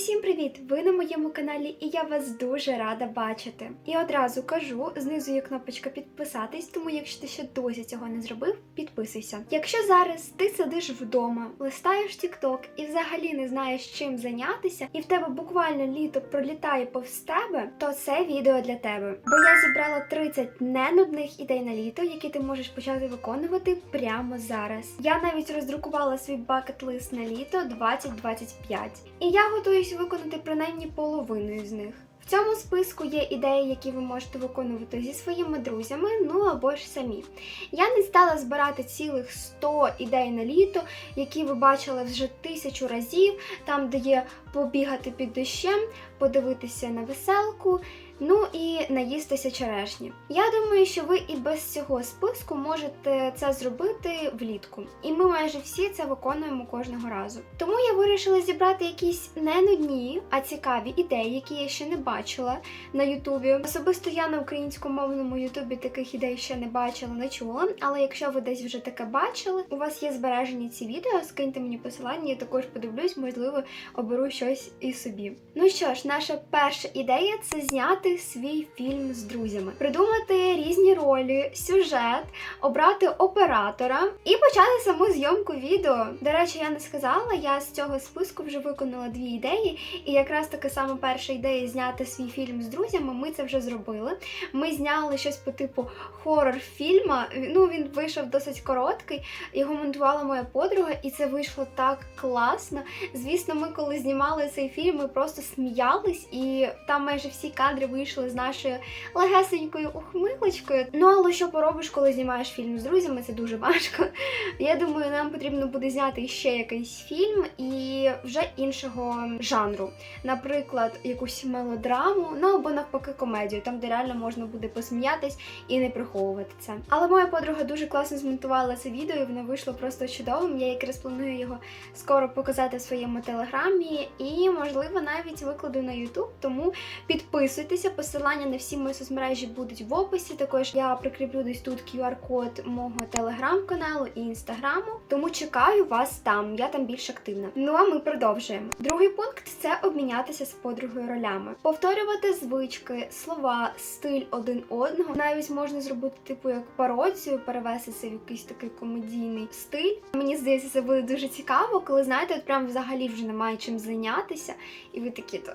Усім привіт! Ви на моєму каналі, і я вас дуже рада бачити. І одразу кажу: знизу є кнопочка підписатись, тому якщо ти ще досі цього не зробив, підписуйся. Якщо зараз ти сидиш вдома, листаєш TikTok і взагалі не знаєш чим зайнятися, і в тебе буквально літо пролітає повз тебе, то це відео для тебе. Бо я зібрала 30 ненудних ідей на літо, які ти можеш почати виконувати прямо зараз. Я навіть роздрукувала свій бакет-лист на літо 2025. І я готуюсь виконати принаймні половину з них. В цьому списку є ідеї, які ви можете виконувати зі своїми друзями, ну або ж самі. Я не стала збирати цілих 100 ідей на літо, які ви бачили вже тисячу разів, там, де є побігати під дощем, подивитися на веселку. Ну і наїстися черешні. Я думаю, що ви і без цього списку можете це зробити влітку. І ми майже всі це виконуємо кожного разу. Тому я вирішила зібрати якісь не нудні, а цікаві ідеї, які я ще не бачила на Ютубі. Особисто я на українськомовному Ютубі таких ідей ще не бачила, не чула. Але якщо ви десь вже таке бачили, у вас є збережені ці відео, скиньте мені посилання, я також подивлюсь, можливо, оберу щось і собі. Ну що ж, наша перша ідея це зняти свій фільм з друзями, придумати різні ролі, сюжет, обрати оператора і почати саму зйомку відео. До речі, я не сказала, я з цього списку вже виконала дві ідеї, і якраз таки саме перша ідея зняти свій фільм з друзями. Ми це вже зробили. Ми зняли щось по типу хорор фільма. Ну він вийшов досить короткий. Його монтувала моя подруга, і це вийшло так класно. Звісно, ми коли знімали цей фільм, ми просто сміялись, і там майже всі кадри вийшли з нашою легесенькою ухмилочкою. Ну але що поробиш, коли знімаєш фільм з друзями? Це дуже важко. Я думаю, нам потрібно буде зняти ще якийсь фільм і вже іншого жанру. Наприклад, якусь мелодраму, ну або навпаки комедію, там де реально можна буде посміятись і не приховувати це. Але моя подруга дуже класно змонтувала це відео, і воно вийшло просто чудовим. Я якраз планую його скоро показати в своєму телеграмі і, можливо, навіть викладу на YouTube. Тому підписуйтеся. Посилання на всі мої соцмережі будуть в описі. Також я прикріплю десь тут QR-код мого телеграм-каналу і інстаграму. Тому чекаю вас там. Я там більш активна. Ну а ми продовжуємо. Другий пункт це обмінятися з подругою ролями, повторювати звички, слова, стиль один одного. Навіть можна зробити типу як пародію, перевести це в якийсь такий комедійний стиль. Мені здається, це буде дуже цікаво, коли знаєте, от прям взагалі вже немає чим зайнятися, і ви такі то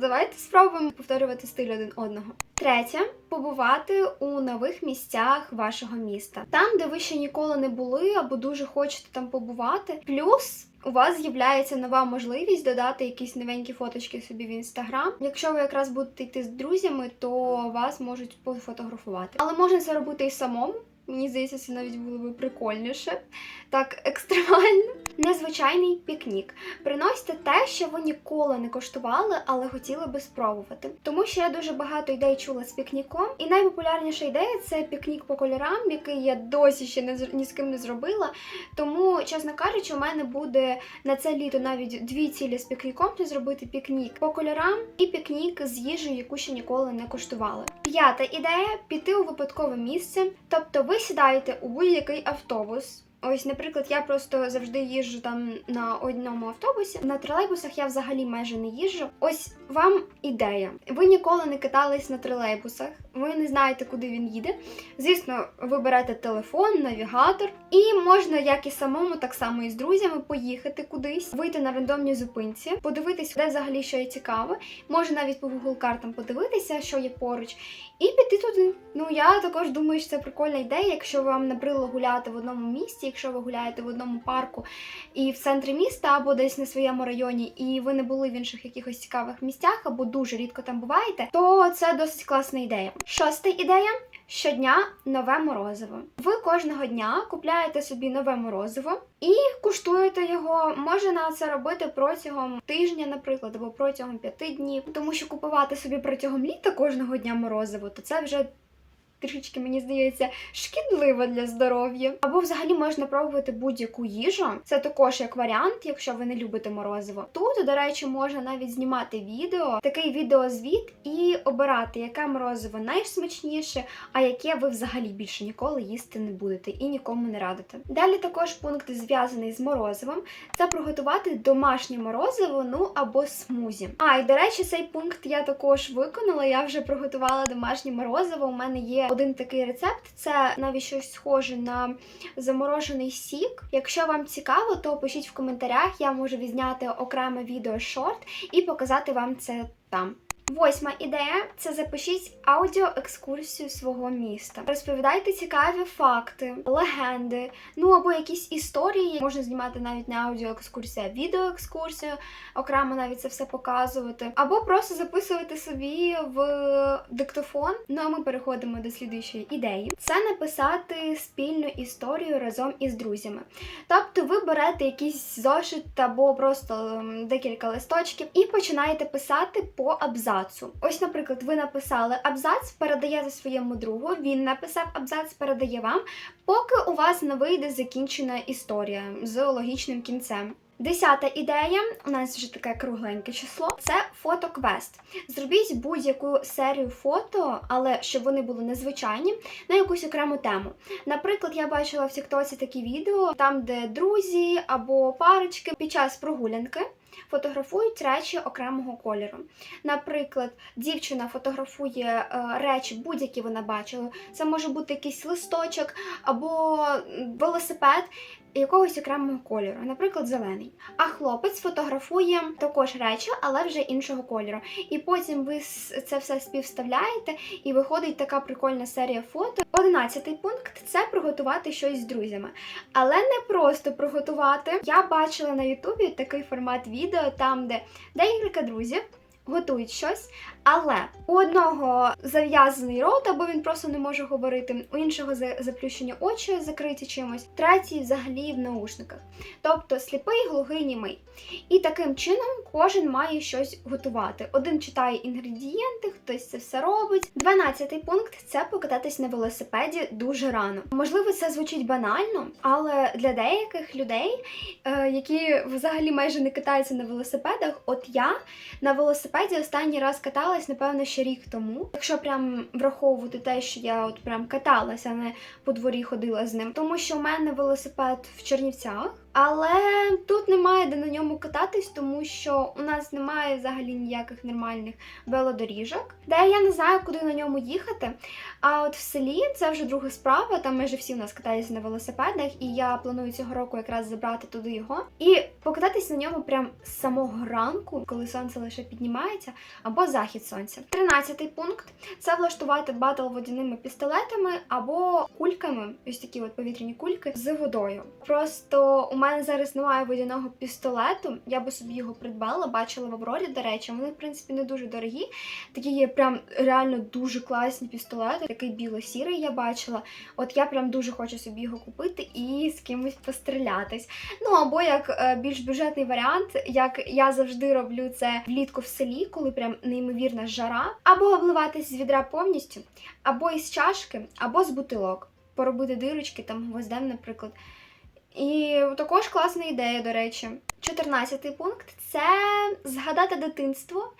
давайте спробуємо повторювати стиль один одного. Третє побувати у нових місцях вашого міста, там, де ви ще ніколи не були, або дуже хочете там побувати. Плюс. У вас з'являється нова можливість додати якісь новенькі фоточки собі в інстаграм. Якщо ви якраз будете йти з друзями, то вас можуть пофотографувати. Але можна це робити і самому. Мені здається, це навіть було би прикольніше, так екстремально. Незвичайний пікнік. Приносьте те, що ви ніколи не коштували, але хотіли би спробувати. Тому що я дуже багато ідей чула з пікніком, і найпопулярніша ідея це пікнік по кольорам, який я досі ще не ні з ким не зробила. Тому, чесно кажучи, у мене буде на це літо навіть дві цілі з пікніком: це зробити пікнік по кольорам і пікнік з їжею, яку ще ніколи не коштували. П'ята ідея піти у випадкове місце, тобто ви сідаєте у будь-який автобус. Ось, наприклад, я просто завжди їжджу там на одному автобусі. На тролейбусах я взагалі майже не їжджу. Ось вам ідея. Ви ніколи не катались на тролейбусах, ви не знаєте, куди він їде. Звісно, ви берете телефон, навігатор, і можна як і самому, так само і з друзями поїхати кудись, вийти на рандомній зупинці, подивитись, де взагалі що є цікаве. Може навіть по Google картам подивитися, що є поруч, і піти туди. Ну я також думаю, що це прикольна ідея, якщо вам набрило гуляти в одному місті, якщо ви гуляєте в одному парку і в центрі міста або десь на своєму районі, і ви не були в інших якихось цікавих місцях, або дуже рідко там буваєте, то це досить класна ідея. Шоста ідея. Щодня нове морозиво. Ви кожного дня купляєте собі нове морозиво і куштуєте його. Можна це робити протягом тижня, наприклад, або протягом п'яти днів. Тому що купувати собі протягом літа кожного дня морозиво, то це вже трішечки, мені здається, шкідливо для здоров'я. Або взагалі можна пробувати будь-яку їжу. Це також як варіант, якщо ви не любите морозиво. Тут, до речі, можна навіть знімати відео, такий відеозвіт і обирати, яке морозиво найсмачніше, а яке ви взагалі більше ніколи їсти не будете і нікому не радите. Далі також пункт зв'язаний з морозивом. Це приготувати домашнє морозиво, ну або смузі. А, і до речі, цей пункт я також виконала. Я вже приготувала домашнє морозиво. У мене є один такий рецепт. Це навіть щось схоже на заморожений сік. Якщо вам цікаво, то пишіть в коментарях. Я можу відзняти окреме відео шорт і показати вам це там. Восьма ідея це запишіть аудіоекскурсію свого міста. Розповідайте цікаві факти, легенди, ну або якісь історії. Можна знімати навіть не аудіоекскурсію, а відеоекскурсію, окремо навіть це все показувати. Або просто записувати собі в диктофон. Ну а ми переходимо до слідуючої ідеї. Це написати спільну історію разом із друзями. Тобто ви берете якийсь зошит або просто ем, декілька листочків і починаєте писати по абзацу. Ось, наприклад, ви написали абзац, передаєте своєму другу, він написав абзац, передає вам, поки у вас не вийде закінчена історія з логічним кінцем. Десята ідея, у нас вже таке кругленьке число. Це фотоквест. Зробіть будь-яку серію фото, але щоб вони були незвичайні, на якусь окрему тему. Наприклад, я бачила в Тіктоці такі відео, там, де друзі або парочки під час прогулянки фотографують речі окремого кольору. Наприклад, дівчина фотографує е, речі, будь-які вона бачила. Це може бути якийсь листочок або велосипед. Якогось окремого кольору, наприклад, зелений. А хлопець фотографує також речі, але вже іншого кольору. І потім ви це все співставляєте, і виходить така прикольна серія фото. Одинадцятий пункт це приготувати щось з друзями. Але не просто приготувати. Я бачила на Ютубі такий формат відео, там, де декілька друзів готують щось, але у одного зав'язаний рот, або він просто не може говорити, у іншого за- заплющені очі закриті чимось, третій взагалі в наушниках. Тобто сліпий, глухий, німий. І таким чином кожен має щось готувати. Один читає інгредієнти, хтось це все робить. Дванадцятий пункт це покататись на велосипеді дуже рано. Можливо, це звучить банально, але для деяких людей, е, які взагалі майже не катаються на велосипедах, от я на велосипеді останній раз каталась, напевно, ще рік тому. Якщо прям враховувати те, що я от прям каталася, а не по дворі ходила з ним, тому що у мене велосипед в Чернівцях. Але тут немає де на ньому кататись, тому що у нас немає взагалі ніяких нормальних велодоріжок, де я не знаю, куди на ньому їхати. А от в селі це вже друга справа. Там майже всі у нас катаються на велосипедах, і я планую цього року якраз забрати туди його і покататись на ньому прям з самого ранку, коли сонце лише піднімається, або захід сонця. Тринадцятий пункт це влаштувати батл водяними пістолетами або кульками, ось такі от повітряні кульки з водою. Просто у мене зараз немає водяного пістолету. Я би собі його придбала, бачила в Аврорі, до речі. Вони, в принципі, не дуже дорогі. Такі є прям реально дуже класні пістолети. Такий біло-сірий я бачила. От я прям дуже хочу собі його купити і з кимось пострілятись. Ну або як е, більш бюджетний варіант, як я завжди роблю це влітку в селі, коли прям неймовірна жара, або обливатись з відра повністю, або із чашки, або з бутилок. Поробити дирочки там гвоздем, наприклад. І також класна ідея, до речі. 14 пункт це згадати дитинство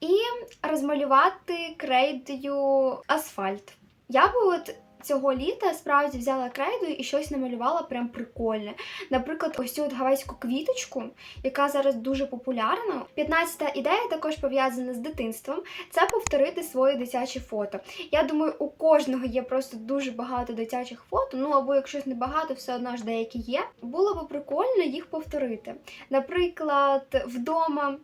і розмалювати крейдою асфальт. Я би от цього літа справді взяла крейду і щось намалювала прям прикольне. Наприклад, ось цю от гавайську квіточку, яка зараз дуже популярна. 15-та ідея також пов'язана з дитинством. Це повторити свої дитячі фото. Я думаю, у кожного є просто дуже багато дитячих фото. Ну або якщо не багато, все одно ж деякі є. Було би прикольно їх повторити. Наприклад, вдома.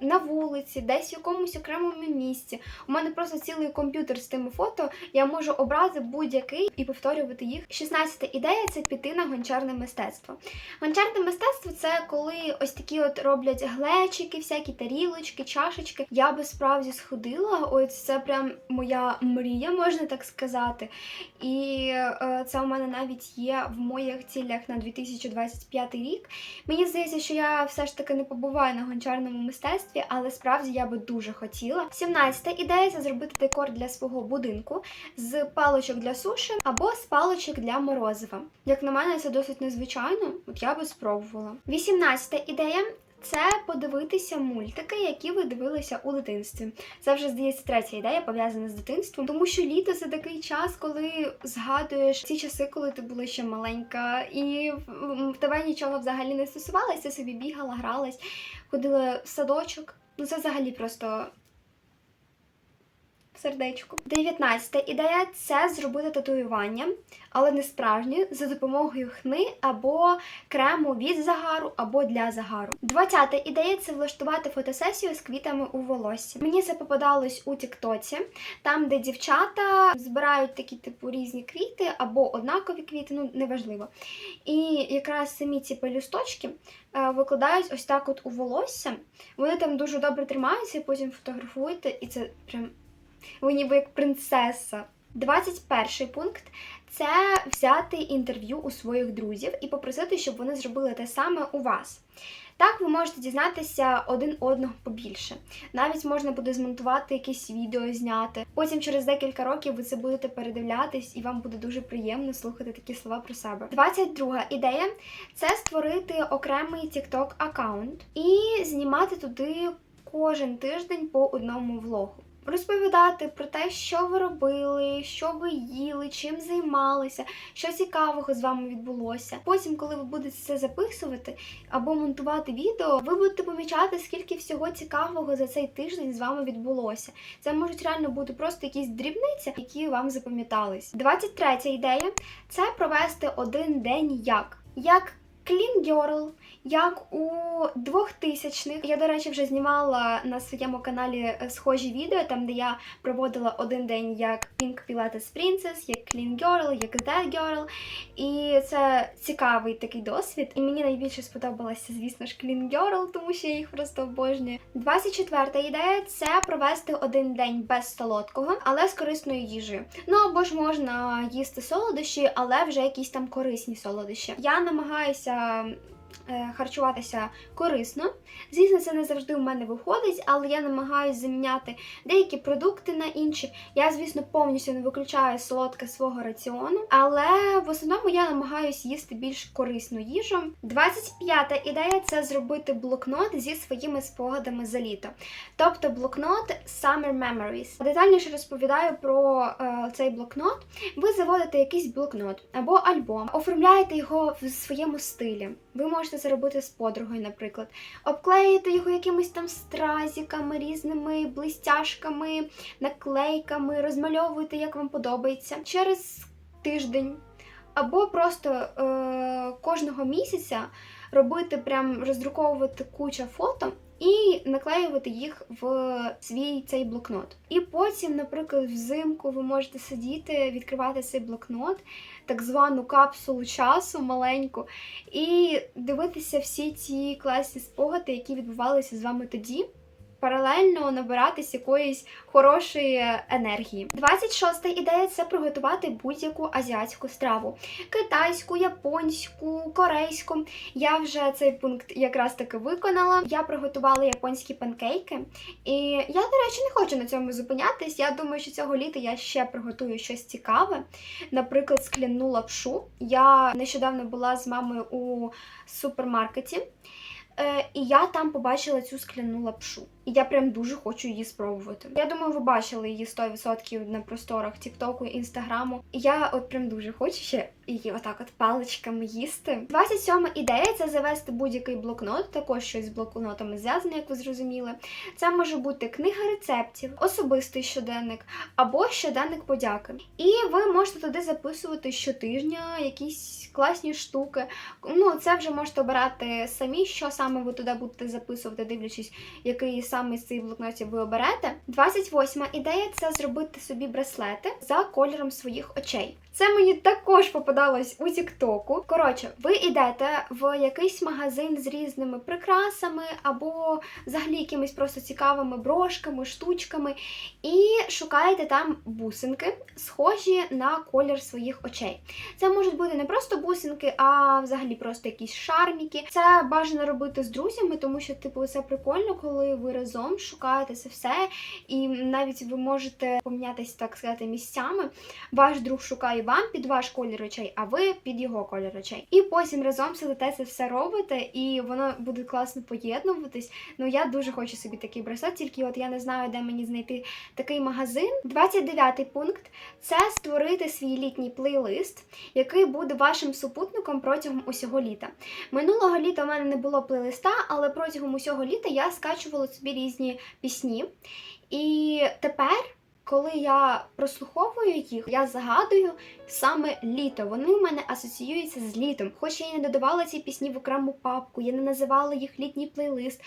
На вулиці, десь в якомусь окремому місці. У мене просто цілий комп'ютер з тими фото. Я можу обрати будь-який і повторювати їх. 16 ідея це піти на гончарне мистецтво. Гончарне мистецтво це коли ось такі от роблять глечики, всякі тарілочки, чашечки. Я би справді сходила. Ось це прям моя мрія, можна так сказати. І е, це у мене навіть є в моїх цілях на 2025 рік. Мені здається, що я все ж таки не побуваю на гончарному мистецтві. Мистецтві, але справді я би дуже хотіла. 17 ідея це зробити декор для свого будинку з паличок для суші або з паличок для морозива. Як на мене, це досить незвичайно, от я би спробувала. 18 ідея. Це подивитися мультики, які ви дивилися у дитинстві. Це вже здається третя ідея пов'язана з дитинством, тому що літо це такий час, коли згадуєш ці часи, коли ти була ще маленька, і в тебе нічого взагалі не стосувалося, собі бігала, гралась, ходила в садочок. Ну це взагалі просто сердечко. 19 ідея це зробити татуювання, але не справжнє, за допомогою хни або крему від загару, або для загару. 20 ідея це влаштувати фотосесію з квітами у волоссі. Мені це попадалось у Тіктоці, там, де дівчата збирають такі типу різні квіти або однакові квіти, ну неважливо. І якраз самі ці пелюсточки е, викладають ось так от у волосся. Вони там дуже добре тримаються, потім фотографуєте, і це прям ви ніби як принцеса. 21 пункт це взяти інтерв'ю у своїх друзів і попросити, щоб вони зробили те саме у вас. Так ви можете дізнатися один одного побільше. Навіть можна буде змонтувати якесь відео, зняти. Потім через декілька років ви це будете передивлятись, і вам буде дуже приємно слухати такі слова про себе. 22 ідея це створити окремий TikTok аккаунт і знімати туди кожен тиждень по одному влогу. Розповідати про те, що ви робили, що ви їли, чим займалися, що цікавого з вами відбулося. Потім, коли ви будете це записувати або монтувати відео, ви будете помічати, скільки всього цікавого за цей тиждень з вами відбулося. Це можуть реально бути просто якісь дрібниці, які вам запам'ятались. 23 ідея це провести один день як. Як Clean Girl, як у 2000-х. Я, до речі, вже знімала на своєму каналі е, схожі відео, там де я проводила один день як Pink Pilates Princess, як Clean Girl, як That Girl. І це цікавий такий досвід. І мені найбільше сподобалася, звісно ж, Clean Girl, тому що я їх просто обожнюю. 24 ідея це провести один день без солодкого, але з корисною їжею. Ну або ж можна їсти солодощі, але вже якісь там корисні солодощі. Я намагаюся е, харчуватися корисно. Звісно, це не завжди в мене виходить, але я намагаюся заміняти деякі продукти на інші. Я, звісно, повністю не виключаю солодке свого раціону, але в основному я намагаюся їсти більш корисну їжу. 25-та ідея це зробити блокнот зі своїми спогадами за літо. Тобто блокнот Summer Memories. Детальніше розповідаю про е, цей блокнот. Ви заводите якийсь блокнот або альбом, оформляєте його в своєму стилі. Ви можете це робити з подругою, наприклад. Обклеїте його якимись там стразиками, різними блистяшками, наклейками, розмальовуєте, як вам подобається. Через тиждень. Або просто е, кожного місяця робити, прям роздруковувати куча фото і наклеювати їх в свій цей блокнот. І потім, наприклад, взимку ви можете сидіти, відкривати цей блокнот, так звану капсулу часу маленьку, і дивитися всі ці класні спогади, які відбувалися з вами тоді. Паралельно набиратись якоїсь хорошої енергії. 26 ідея це приготувати будь-яку азіатську страву: китайську, японську, корейську. Я вже цей пункт якраз таки виконала. Я приготувала японські панкейки, і я, до речі, не хочу на цьому зупинятись. Я думаю, що цього літа я ще приготую щось цікаве. Наприклад, скляну лапшу. Я нещодавно була з мамою у супермаркеті. Е, і я там побачила цю скляну лапшу. І я прям дуже хочу її спробувати. Я думаю, ви бачили її 100% на просторах Тіктоку і Інстаграму. І я от прям дуже хочу ще її отак от паличками їсти. 27 ідея це завести будь-який блокнот, також щось з блокнотами зв'язане, як ви зрозуміли. Це може бути книга рецептів, особистий щоденник або щоденник подяки. І ви можете туди записувати щотижня якісь класні штуки. Ну, це вже можете обирати самі, що саме ви туди будете записувати, дивлячись, який саме з цих блокнотів ви оберете. 28 ідея це зробити собі браслети за кольором своїх очей. Це мені також попадалось у Тіктоку. Коротше, ви йдете в якийсь магазин з різними прикрасами або взагалі якимись просто цікавими брошками, штучками, і шукаєте там бусинки, схожі на колір своїх очей. Це можуть бути не просто бусинки, а взагалі просто якісь шарміки. Це бажано робити з друзями, тому що, типу, це прикольно, коли ви разом шукаєте це все, і навіть ви можете помінятися, так сказати, місцями. Ваш друг шукає вам під ваш колір очей, а ви під його колір очей. І потім разом сидите це все робите, і воно буде класно поєднуватись. Ну я дуже хочу собі такий браслет, тільки от я не знаю, де мені знайти такий магазин. 29 пункт це створити свій літній плейлист, який буде вашим супутником протягом усього літа. Минулого літа у мене не було плейлиста, але протягом усього літа я скачувала собі різні пісні. І тепер, коли я прослуховую їх, я загадую саме літо. Вони у мене асоціюються з літом. Хоч я і не додавала ці пісні в окрему папку, я не називала їх літній плейлист.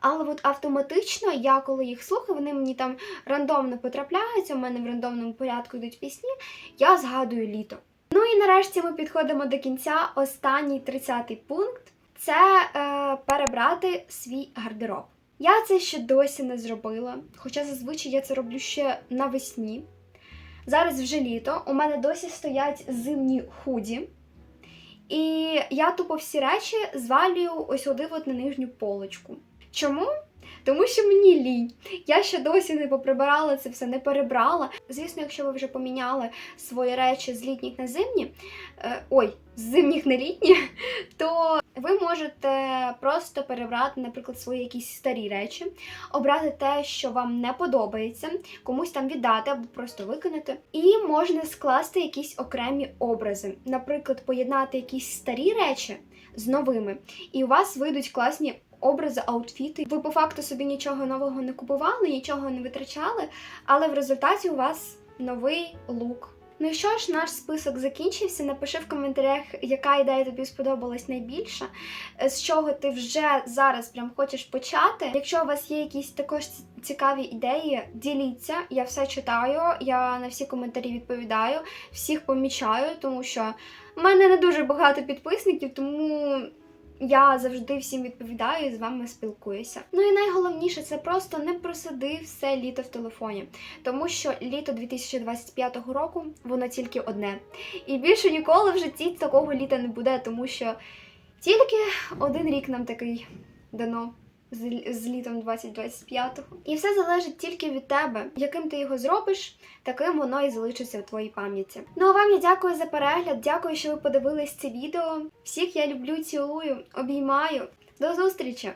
Але от автоматично я, коли їх слухаю, вони мені там рандомно потрапляються, у мене в рандомному порядку йдуть пісні, я згадую літо. Ну і нарешті ми підходимо до кінця. Останній 30-й пункт це е, перебрати свій гардероб. Я це ще досі не зробила, хоча зазвичай я це роблю ще навесні. Зараз вже літо, у мене досі стоять зимні худі. І я тупо всі речі звалюю ось сюди от на нижню полочку. Чому? Тому що мені лінь. Я ще досі не поприбирала це все, не перебрала. Звісно, якщо ви вже поміняли свої речі з літніх на зимні, е, ой, з зимніх на літні, то ви можете просто перебрати, наприклад, свої якісь старі речі, обрати те, що вам не подобається, комусь там віддати або просто викинути. І можна скласти якісь окремі образи. Наприклад, поєднати якісь старі речі з новими, і у вас вийдуть класні образи, аутфіти. Ви по факту собі нічого нового не купували, нічого не витрачали, але в результаті у вас новий лук. Ну що ж, наш список закінчився. Напиши в коментарях, яка ідея тобі сподобалась найбільше, е, з чого ти вже зараз прям хочеш почати. Якщо у вас є якісь також цікаві ідеї, діліться. Я все читаю, я на всі коментарі відповідаю, всіх помічаю, тому що в мене не дуже багато підписників, тому. Я завжди всім відповідаю і з вами спілкуюся. Ну і найголовніше це просто не просиди все літо в телефоні, тому що літо 2025 року воно тільки одне. І більше ніколи в житті такого літа не буде, тому що тільки один рік нам такий дано. З, літом 2025-го. І все залежить тільки від тебе. Яким ти його зробиш, таким воно і залишиться в твоїй пам'яті. Ну а вам я дякую за перегляд. Дякую, що ви подивились це відео. Всіх я люблю, цілую, обіймаю. До зустрічі!